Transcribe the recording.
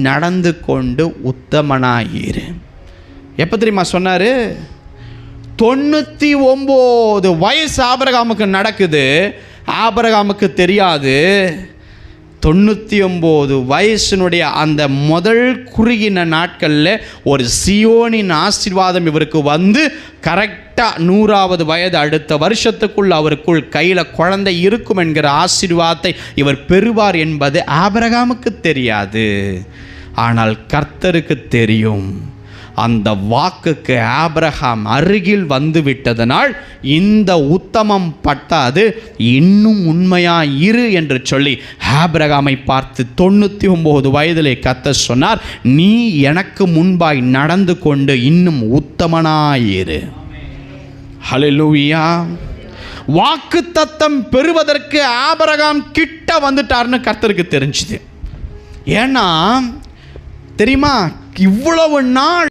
நடந்து கொண்டு உத்தமனாயிரு. எப்போ தெரியுமா சொன்னார்? தொண்ணூற்றி ஒம்பது வயசு ஆபரகாமுக்கு நடக்குது. ஆபரகாமுக்கு தெரியாது. தொண்ணூற்றி ஒம்பது வயசினுடைய அந்த முதல் குறுகின நாட்களில் ஒரு சியோனின் ஆசீர்வாதம் இவருக்கு வந்து கரெக்டாக நூறாவது வயது அடுத்த வருஷத்துக்குள் அவருக்குள் கையில் குழந்தை இருக்கும் என்கிற ஆசீர்வாதத்தை இவர் பெறுவார் என்பது ஆபரகாமுக்கு தெரியாது. ஆனால் கர்த்தருக்கு தெரியும். அந்த வாக்குக்கு ஆபிரகாம் அருகில் வந்து விட்டதனால் இந்த உத்தமம் பட்டாது இன்னும் உண்மையா இரு என்று சொல்லி ஆபிரகாமை பார்த்து தொண்ணூற்றி ஒம்பது வயதிலே கத்த சொன்னார் நீ எனக்கு முன்பாய் நடந்து கொண்டு இன்னும் உத்தமனாயிரு ஹalleluya வாக்கு தத்தம் பெறுவதற்கு ஆபரகாம் கிட்ட வந்துட்டார்னு கர்த்தருக்கு தெரிஞ்சுது. ஏன்னா தெரியுமா இவ்வளவு நாள்